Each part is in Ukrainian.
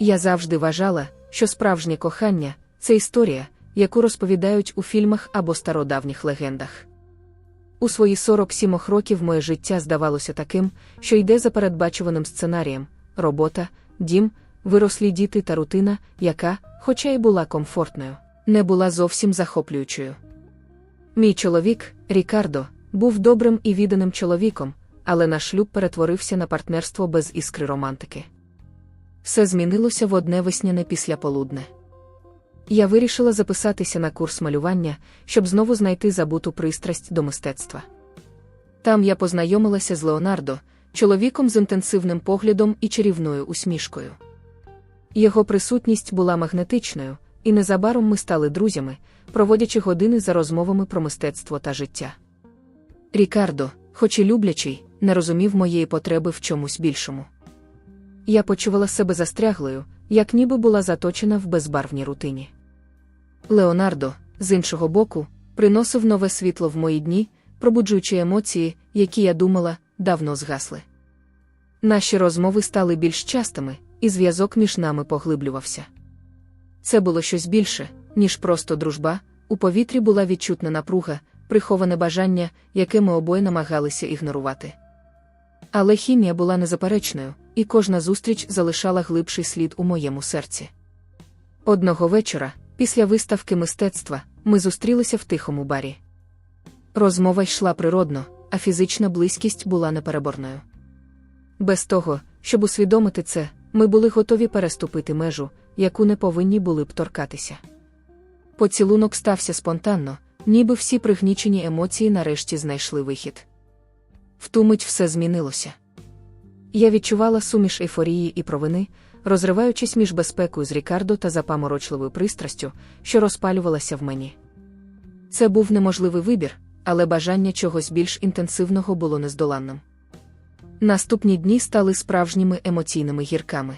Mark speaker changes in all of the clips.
Speaker 1: Я завжди вважала, що справжнє кохання це історія, яку розповідають у фільмах або стародавніх легендах. У свої 47 років моє життя здавалося таким, що йде за передбачуваним сценарієм робота, дім, вирослі діти та рутина, яка, хоча й була комфортною, не була зовсім захоплюючою. Мій чоловік, Рікардо, був добрим і відданим чоловіком, але наш шлюб перетворився на партнерство без іскри романтики. Все змінилося в одне весняне післяполудне. Я вирішила записатися на курс малювання, щоб знову знайти забуту пристрасть до мистецтва. Там я познайомилася з Леонардо, чоловіком з інтенсивним поглядом і чарівною усмішкою. Його присутність була магнетичною, і незабаром ми стали друзями, проводячи години за розмовами про мистецтво та життя. Рікардо, хоч і люблячий, не розумів моєї потреби в чомусь більшому. Я почувала себе застряглою, як ніби була заточена в безбарвній рутині. Леонардо, з іншого боку, приносив нове світло в мої дні, пробуджуючи емоції, які я думала, давно згасли. Наші розмови стали більш частими, і зв'язок між нами поглиблювався. Це було щось більше, ніж просто дружба, у повітрі була відчутна напруга, приховане бажання, яке ми обоє намагалися ігнорувати. Але хімія була незаперечною, і кожна зустріч залишала глибший слід у моєму серці. Одного вечора, після виставки мистецтва, ми зустрілися в тихому барі. Розмова йшла природно, а фізична близькість була непереборною. Без того, щоб усвідомити це, ми були готові переступити межу, яку не повинні були б торкатися. Поцілунок стався спонтанно, ніби всі пригнічені емоції нарешті знайшли вихід. В ту все змінилося. Я відчувала суміш ейфорії і провини, розриваючись між безпекою з Рікардо та запаморочливою пристрастю, що розпалювалася в мені. Це був неможливий вибір, але бажання чогось більш інтенсивного було нездоланним. Наступні дні стали справжніми емоційними гірками.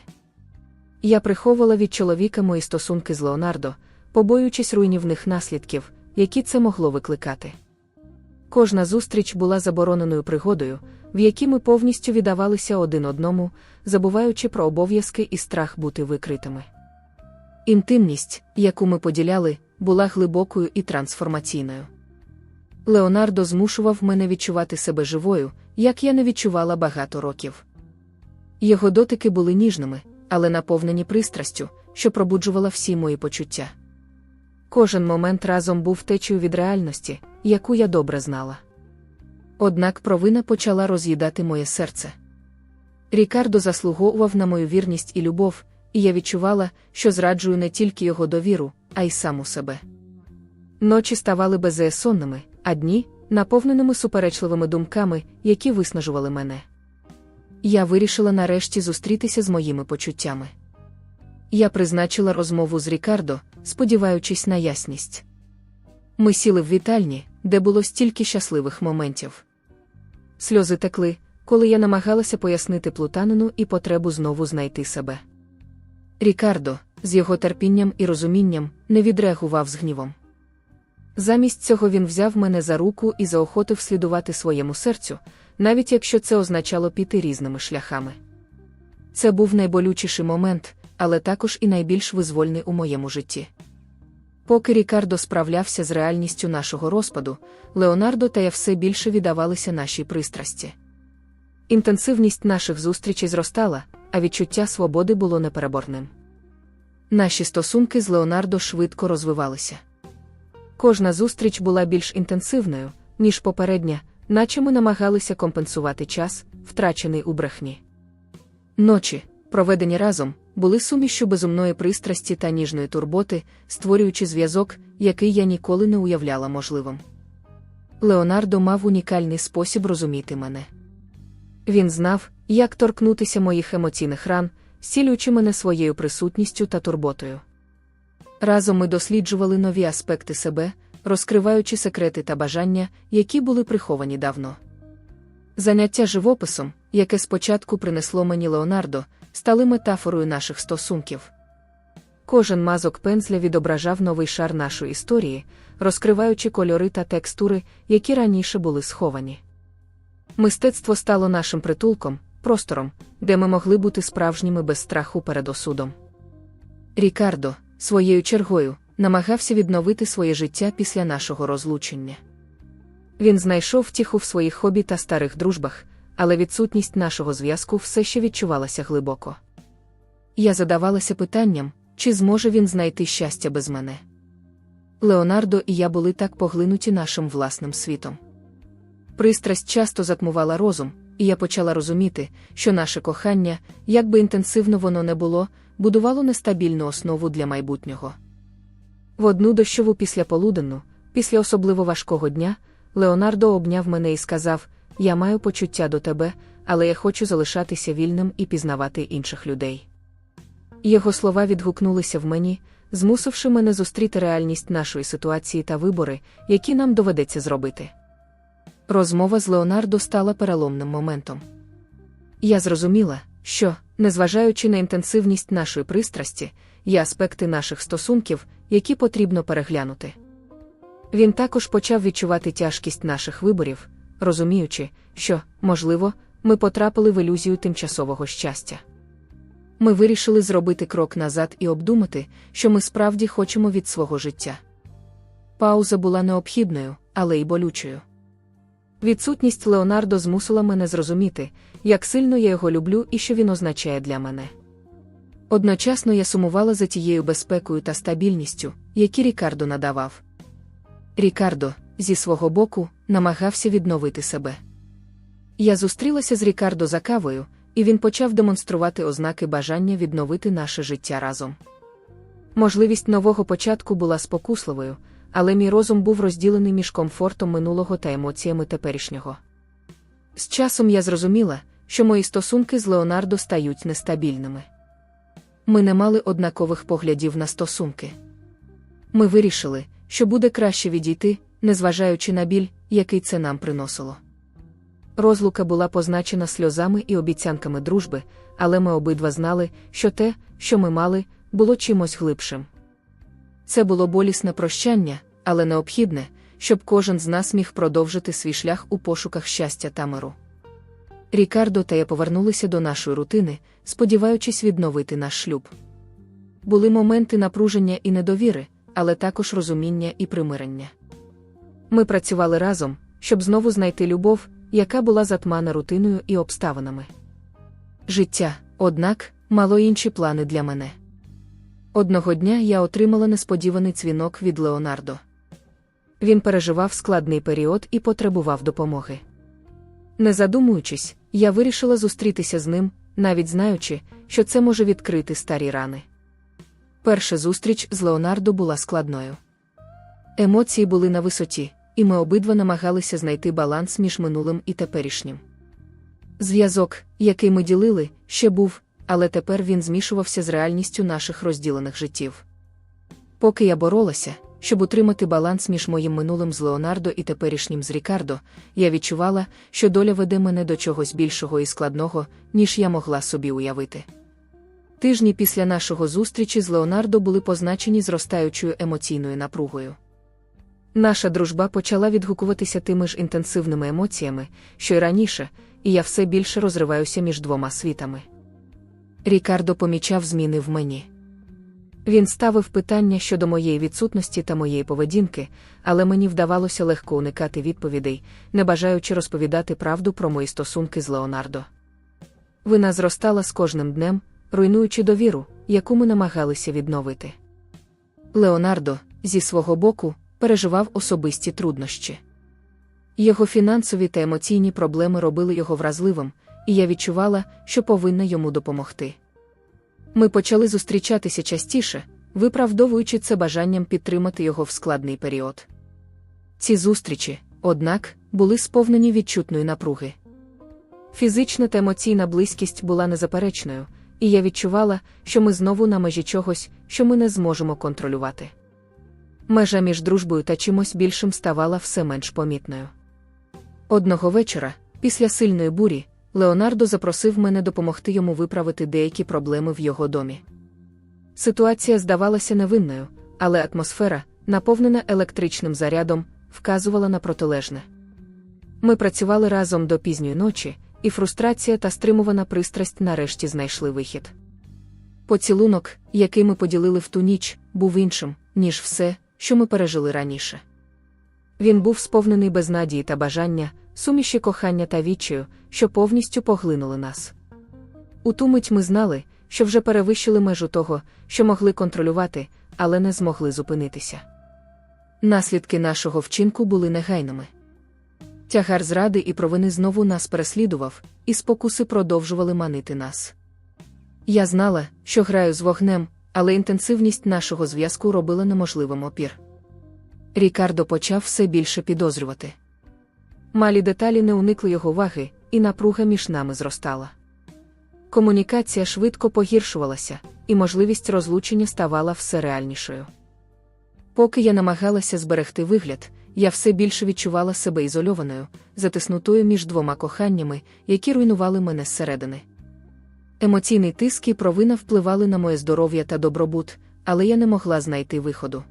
Speaker 1: Я приховувала від чоловіка мої стосунки з Леонардо, побоюючись руйнівних наслідків, які це могло викликати. Кожна зустріч була забороненою пригодою, в якій ми повністю віддавалися один одному, забуваючи про обов'язки і страх бути викритими. Інтимність, яку ми поділяли, була глибокою і трансформаційною. Леонардо змушував мене відчувати себе живою, як я не відчувала багато років. Його дотики були ніжними, але наповнені пристрастю, що пробуджувала всі мої почуття. Кожен момент разом був течею від реальності, яку я добре знала. Однак провина почала роз'їдати моє серце. Рікардо заслуговував на мою вірність і любов, і я відчувала, що зраджую не тільки його довіру, а й саму себе. Ночі ставали беззаєсонними, а дні наповненими суперечливими думками, які виснажували мене. Я вирішила нарешті зустрітися з моїми почуттями. Я призначила розмову з Рікардо, сподіваючись на ясність. Ми сіли в вітальні, де було стільки щасливих моментів. Сльози текли, коли я намагалася пояснити плутанину і потребу знову знайти себе. Рікардо, з його терпінням і розумінням, не відреагував з гнівом. Замість цього він взяв мене за руку і заохотив слідувати своєму серцю, навіть якщо це означало піти різними шляхами. Це був найболючіший момент, але також і найбільш визвольний у моєму житті. Поки Рікардо справлявся з реальністю нашого розпаду, Леонардо та я все більше віддавалися нашій пристрасті. Інтенсивність наших зустрічей зростала, а відчуття свободи було непереборним. Наші стосунки з Леонардо швидко розвивалися. Кожна зустріч була більш інтенсивною, ніж попередня, наче ми намагалися компенсувати час, втрачений у брехні. Ночі, проведені разом, були сумішю безумної пристрасті та ніжної турботи, створюючи зв'язок, який я ніколи не уявляла можливим. Леонардо мав унікальний спосіб розуміти мене. Він знав, як торкнутися моїх емоційних ран, зцілюючи мене своєю присутністю та турботою. Разом ми досліджували нові аспекти себе, розкриваючи секрети та бажання, які були приховані давно. Заняття живописом, яке спочатку принесло мені Леонардо, стали метафорою наших стосунків. Кожен мазок пензля відображав новий шар нашої історії, розкриваючи кольори та текстури, які раніше були сховані. Мистецтво стало нашим притулком, простором, де ми могли бути справжніми без страху перед осудом. Рікардо, своєю чергою, намагався відновити своє життя після нашого розлучення. Він знайшов втіху в своїх хобі та старих дружбах, але відсутність нашого зв'язку все ще відчувалася глибоко. Я задавалася питанням, чи зможе він знайти щастя без мене. Леонардо і я були так поглинуті нашим власним світом. Пристрасть часто затмувала розум, і я почала розуміти, що наше кохання, як би інтенсивно воно не було, будувало нестабільну основу для майбутнього. В одну дощову післяполуденну, після особливо важкого дня, Леонардо обняв мене і сказав: Я маю почуття до тебе, але я хочу залишатися вільним і пізнавати інших людей. Його слова відгукнулися в мені, змусивши мене зустріти реальність нашої ситуації та вибори, які нам доведеться зробити. Розмова з Леонардо стала переломним моментом. Я зрозуміла, що, незважаючи на інтенсивність нашої пристрасті, є аспекти наших стосунків, які потрібно переглянути. Він також почав відчувати тяжкість наших виборів, розуміючи, що, можливо, ми потрапили в ілюзію тимчасового щастя. Ми вирішили зробити крок назад і обдумати, що ми справді хочемо від свого життя. Пауза була необхідною, але й болючою. Відсутність Леонардо змусила мене зрозуміти, як сильно я його люблю і що він означає для мене. Одночасно я сумувала за тією безпекою та стабільністю, які Рікардо надавав. Рікардо, зі свого боку, намагався відновити себе. Я зустрілася з Рікардо за кавою, і він почав демонструвати ознаки бажання відновити наше життя разом. Можливість нового початку була спокусливою, але мій розум був розділений між комфортом минулого та емоціями теперішнього. З часом я зрозуміла, що мої стосунки з Леонардо стають нестабільними. Ми не мали однакових поглядів на стосунки. Ми вирішили, що буде краще відійти, незважаючи на біль, який це нам приносило. Розлука була позначена сльозами і обіцянками дружби, але ми обидва знали, що те, що ми мали, було чимось глибшим. Це було болісне прощання, але необхідне, щоб кожен з нас міг продовжити свій шлях у пошуках щастя та миру. Рікардо та я повернулися до нашої рутини, сподіваючись відновити наш шлюб. Були моменти напруження і недовіри, але також розуміння і примирення. Ми працювали разом, щоб знову знайти любов, яка була затмана рутиною і обставинами. Життя, однак, мало інші плани для мене. Одного дня я отримала несподіваний дзвінок від Леонардо. Він переживав складний період і потребував допомоги. Не задумуючись, я вирішила зустрітися з ним, навіть знаючи, що це може відкрити старі рани. Перша зустріч з Леонардо була складною. Емоції були на висоті, і ми обидва намагалися знайти баланс між минулим і теперішнім. Зв'язок, який ми ділили, ще був, але тепер він змішувався з реальністю наших розділених життів. Поки я боролася, щоб утримати баланс між моїм минулим з Леонардо і теперішнім з Рікардо, я відчувала, що доля веде мене до чогось більшого і складного, ніж я могла собі уявити. Тижні після нашого зустрічі з Леонардо були позначені зростаючою емоційною напругою. Наша дружба почала відгукуватися тими ж інтенсивними емоціями, що й раніше, і я все більше розриваюся між двома світами. Рікардо помічав зміни в мені. Він ставив питання щодо моєї відсутності та моєї поведінки, але мені вдавалося легко уникати відповідей, не бажаючи розповідати правду про мої стосунки з Леонардо. Вина зростала з кожним днем, руйнуючи довіру, яку ми намагалися відновити. Леонардо, зі свого боку, переживав особисті труднощі. Його фінансові та емоційні проблеми робили його вразливим, і я відчувала, що повинна йому допомогти. Ми почали зустрічатися частіше, виправдовуючи це бажанням підтримати його в складний період. Ці зустрічі, однак, були сповнені відчутної напруги. Фізична та емоційна близькість була незаперечною, і я відчувала, що ми знову на межі чогось, що ми не зможемо контролювати. Межа між дружбою та чимось більшим ставала все менш помітною. Одного вечора, після сильної бурі, Леонардо запросив мене допомогти йому виправити деякі проблеми в його домі. Ситуація здавалася невинною, але атмосфера, наповнена електричним зарядом, вказувала на протилежне. Ми працювали разом до пізньої ночі, і фрустрація та стримувана пристрасть нарешті знайшли вихід. Поцілунок, який ми поділили в ту ніч, був іншим, ніж все, що ми пережили раніше. Він був сповнений безнадії та бажання, суміші кохання та відчаю, що повністю поглинули нас. У ту мить ми знали, що вже перевищили межу того, що могли контролювати, але не змогли зупинитися. Наслідки нашого вчинку були негайними. Тягар зради і провини знову нас переслідував, і спокуси продовжували манити нас. Я знала, що граю з вогнем, але інтенсивність нашого зв'язку робила неможливим опір. Рікардо почав все більше підозрювати. Малі деталі не уникли його уваги, і напруга між нами зростала. Комунікація швидко погіршувалася, і можливість розлучення ставала все реальнішою. Поки я намагалася зберегти вигляд, я все більше відчувала себе ізольованою, затиснутою між двома коханнями, які руйнували мене зсередини. Емоційний тиск і провина впливали на моє здоров'я та добробут, але я не могла знайти виходу.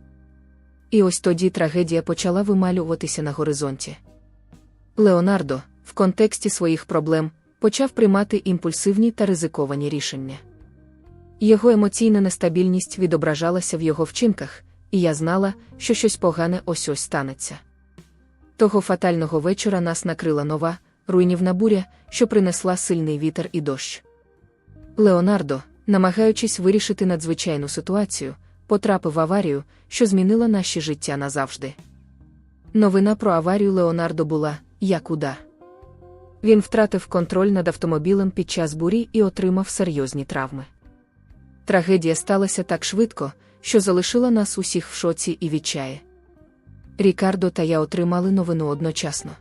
Speaker 1: І ось тоді трагедія почала вималюватися на горизонті. Леонардо, в контексті своїх проблем, почав приймати імпульсивні та ризиковані рішення. Його емоційна нестабільність відображалася в його вчинках, і я знала, що щось погане ось ось станеться. Того фатального вечора нас накрила нова, руйнівна буря, що принесла сильний вітер і дощ. Леонардо, намагаючись вирішити надзвичайну ситуацію, потрапив в аварію, що змінила наші життя назавжди. Новина про аварію Леонардо була як удар. Він втратив контроль над автомобілем під час бурі і отримав серйозні травми. Трагедія сталася так швидко, що залишила нас усіх в шоці і відчаї. Рікардо та я отримали новину одночасно.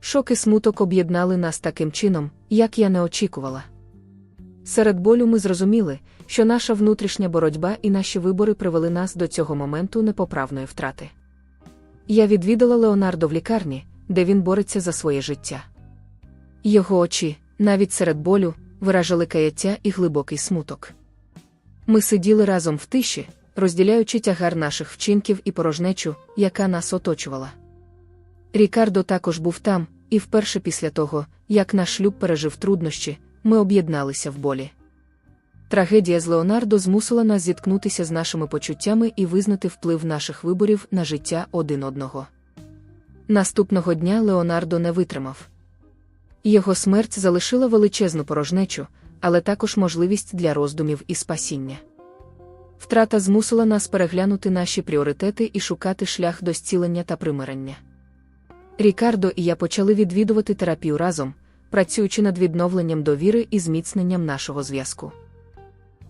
Speaker 1: Шок і смуток об'єднали нас таким чином, як я не очікувала. Серед болю ми зрозуміли, що наша внутрішня боротьба і наші вибори привели нас до цього моменту непоправної втрати. Я відвідала Леонардо в лікарні, де він бореться за своє життя. Його очі, навіть серед болю, виражали каяття і глибокий смуток. Ми сиділи разом в тиші, розділяючи тягар наших вчинків і порожнечу, яка нас оточувала. Рікардо також був там, і вперше після того, як наш шлюб пережив труднощі, ми об'єдналися в болі. Трагедія з Леонардо змусила нас зіткнутися з нашими почуттями і визнати вплив наших виборів на життя один одного. Наступного дня Леонардо не витримав. Його смерть залишила величезну порожнечу, але також можливість для роздумів і спасіння. Втрата змусила нас переглянути наші пріоритети і шукати шлях до зцілення та примирення. Рікардо і я почали відвідувати терапію разом, працюючи над відновленням довіри і зміцненням нашого зв'язку.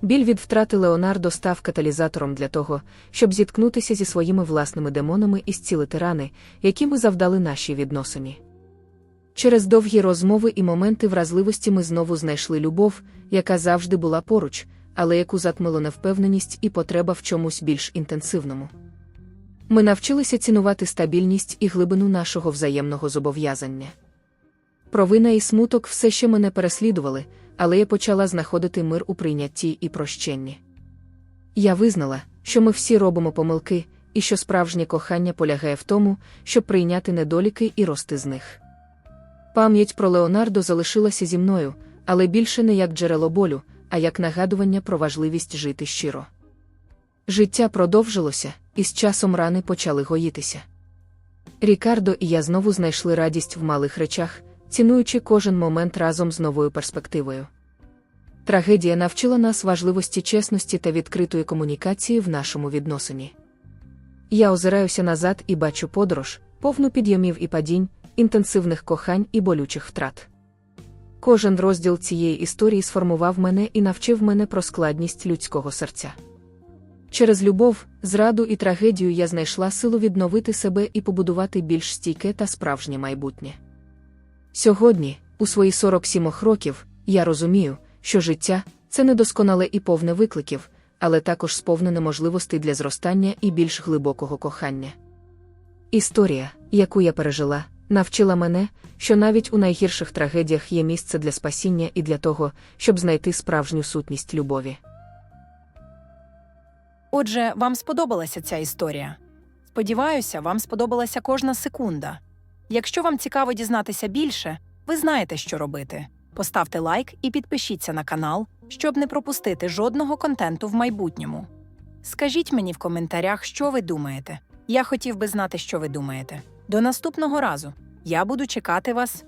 Speaker 1: Біль від втрати Леонардо став каталізатором для того, щоб зіткнутися зі своїми власними демонами і зцілити рани, які ми завдали нашій відносині. Через довгі розмови і моменти вразливості ми знову знайшли любов, яка завжди була поруч, але яку затмило невпевненість і потреба в чомусь більш інтенсивному. Ми навчилися цінувати стабільність і глибину нашого взаємного зобов'язання. Провина і смуток все ще мене переслідували, але я почала знаходити мир у прийнятті і прощенні. Я визнала, що ми всі робимо помилки, і що справжнє кохання полягає в тому, щоб прийняти недоліки і рости з них. Пам'ять про Леонардо залишилася зі мною, але більше не як джерело болю, а як нагадування про важливість жити щиро. Життя продовжилося, і з часом рани почали гоїтися. Рікардо і я знову знайшли радість в малих речах, цінуючи кожен момент разом з новою перспективою. Трагедія навчила нас важливості чесності та відкритої комунікації в нашому відносині. Я озираюся назад і бачу подорож, повну підйомів і падінь, інтенсивних кохань і болючих втрат. Кожен розділ цієї історії сформував мене і навчив мене про складність людського серця. Через любов, зраду і трагедію я знайшла силу відновити себе і побудувати більш стійке та справжнє майбутнє. Сьогодні, у свої 47 років, я розумію, що життя це недосконале і повне викликів, але також сповнене можливостей для зростання і більш глибокого кохання. Історія, яку я пережила, навчила мене, що навіть у найгірших трагедіях є місце для спасіння і для того, щоб знайти справжню сутність любові.
Speaker 2: Отже, вам сподобалася ця історія. Сподіваюся, вам сподобалася кожна секунда. Якщо вам цікаво дізнатися більше, ви знаєте, що робити. Поставте лайк і підпишіться на канал, щоб не пропустити жодного контенту в майбутньому. Скажіть мені в коментарях, що ви думаєте. Я хотів би знати, що ви думаєте. До наступного разу. Я буду чекати вас